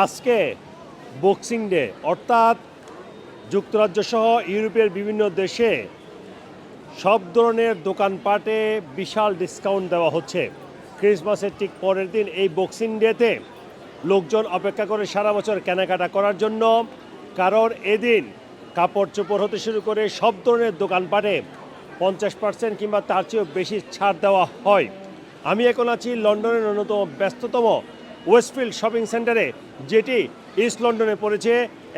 আজকে boxing day অর্থাৎ যুক্তরাজ্য সহ ইউরোপের বিভিন্ন দেশে সব ধরনের দোকানপাটে বিশাল ডিসকাউন্ট দেওয়া হচ্ছে। ক্রিসমাসের ঠিক পরের দিন এই বক্সিং ডেতে লোকজন অপেক্ষা করে সারা বছর কেনাকাটা করার জন্য, কারণ এদিন কাপড় চোপড় হতে শুরু করে সব ধরনের দোকানপাটে পঞ্চাশ পার্সেন্ট কিংবা তার চেয়েও বেশি ছাড় দেওয়া হয়। আমি এখন আছি লন্ডনের অন্যতম ব্যস্ততম ওয়েস্টফিল্ড শপিং সেন্টারে, যেটি ইস্ট লন্ডনে পড়েছে।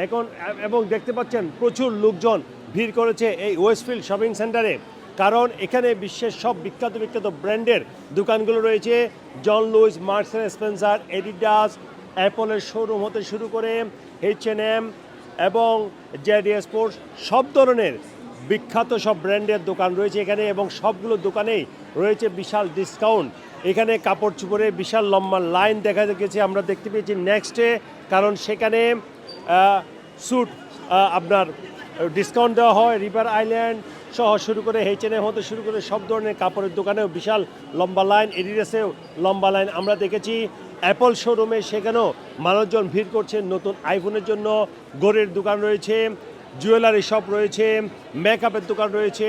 এখন, এবং দেখতে পাচ্ছেন, প্রচুর লোকজন ভিড় করেছে এই ওয়েস্টফিল্ড শপিং সেন্টারে। কারণ এখানে বিশ্বের সব বিখ্যাত বিখ্যাত ব্র্যান্ডের দোকানগুলো রয়েছে। John Lewis Marks and Spencer, Adidas, অ্যাপলের showroom হতে শুরু করে এইচ এন এম এবং জেডি স্পোর্টস, সব ধরনের বিখ্যাত সব ব্র্যান্ডের দোকান রয়েছে এখানে এবং সবগুলো দোকানেই রয়েছে বিশাল ডিসকাউন্ট। এখানে কাপড় চোপড়ে বিশাল লম্বা লাইন দেখা গেছে, আমরা দেখতে পেয়েছি নেক্সটে কারণ সেখানে স্যুট আপনার ডিসকাউন্ট দেওয়া হয় রিভার আইল্যান্ড সহ শুরু করে এইচএনএম হতে শুরু করে সব ধরনের কাপড়ের দোকানেও বিশাল লম্বা লাইন, এডিডাসেও লম্বা লাইন আমরা দেখেছি। অ্যাপল শোরুমে সেখানেও মানুষজন ভিড় করছে, নতুন আইফোনের জন্য গোরের দোকান রয়েছে জুয়েলারি শপ রয়েছে মেকআপের দোকান রয়েছে।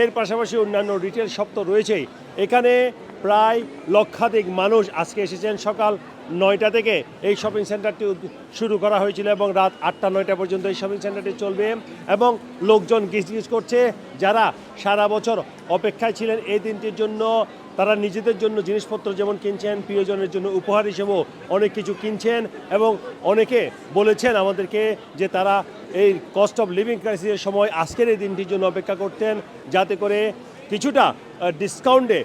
এর পাশাপাশি অন্যান্য রিটেল শপ তো রয়েছেই। এখানে প্রায় লক্ষাধিক মানুষ আজকে এসেছেন সকাল নয়টা থেকে। এই শপিং সেন্টারটি শুরু করা হয়েছিল এবং রাত আটটা নয়টা পর্যন্ত এই শপিং সেন্টারটি চলবে এবং লোকজন গিজগিজ করছে। যারা সারা বছর অপেক্ষায় ছিলেন এই দিনটির জন্য, তারা নিজেদের জন্য জিনিসপত্র যেমন কিনছেন, প্রিয়জনের জন্য উপহার হিসেবেও অনেক কিছু কিনছেন এবং অনেকে বলেছেন আমাদেরকে যে তারা এই কস্ট অফ লিভিং ক্রাইসিসের সময় আজকের এই দিনটির জন্য অপেক্ষা করতেন। যাতে করে কিছুটা ডিসকাউন্টে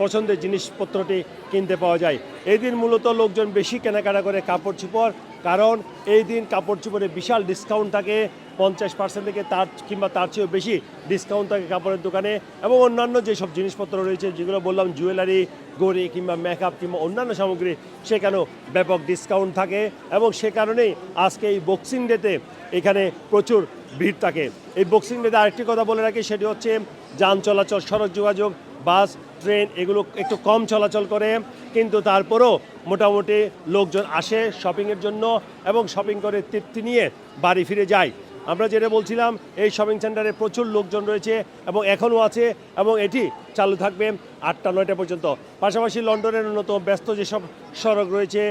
পছন্দের জিনিসপত্রটি কিনতে পাওয়া যায়। এই দিন মূলত লোকজন বেশি কেনাকাটা করে কাপড় চোপড় কারণ এই দিন কাপড় চোপড়ে বিশাল ডিসকাউন্ট থাকে। পঞ্চাশ পার্সেন্ট থেকে তার কিংবা তার চেয়েও বেশি ডিসকাউন্ট থাকে কাপড়ের দোকানে এবং অন্যান্য যেসব জিনিসপত্র রয়েছে, যেগুলো বললাম জুয়েলারি গড়ি কিংবা মেকআপ কিংবা অন্যান্য সামগ্রী, সেখানেও ব্যাপক ডিসকাউন্ট থাকে এবং সে কারণেই আজকে এই বক্সিং ডেতে এখানে প্রচুর ভিড় থাকে। এই বক্সিং ডেতে আরেকটি কথা বলে রাখি, সেটি হচ্ছে যান চলাচল, সড়ক যোগাযোগ, বাস, ট্রেন, এগুলো একটু কম চলাচল করে, কিন্তু তারপরও মোটামুটি লোকজন আসে শপিংয়ের জন্য এবং শপিং করে তৃপ্তি নিয়ে বাড়ি ফিরে যায়। আমরা যেটা বলছিলাম, এই শপিং সেন্টারে প্রচুর লোকজন রয়েছে এবং এখনও আছে এবং এটি চালু থাকবে আটটা, নয়টা পর্যন্ত। পাশাপাশি লন্ডনের অন্যতম ব্যস্ত যেসব সড়ক রয়েছে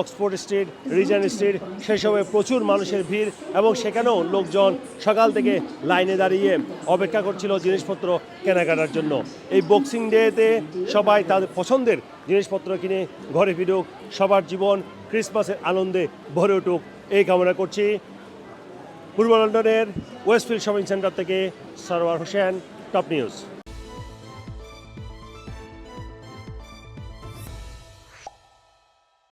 অক্সফোর্ড স্ট্রিট রিজেন্ট স্ট্রিট সেসবে প্রচুর মানুষের ভিড় এবং সেখানেও লোকজন সকাল থেকে লাইনে দাঁড়িয়ে অপেক্ষা করছিল জিনিসপত্র কেনাকাটার জন্য। এই বক্সিং ডেতে সবাই তাদের পছন্দের জিনিসপত্র কিনে ঘরে ফিরুক, সবার জীবন ক্রিসমাসের আনন্দে ভরে উঠুক। এই কামনা করছি। পূর্ব লন্ডনের ওয়েস্টফিল্ড শপিং সেন্টার থেকে সরওয়ার হোসেন টপ নিউজ।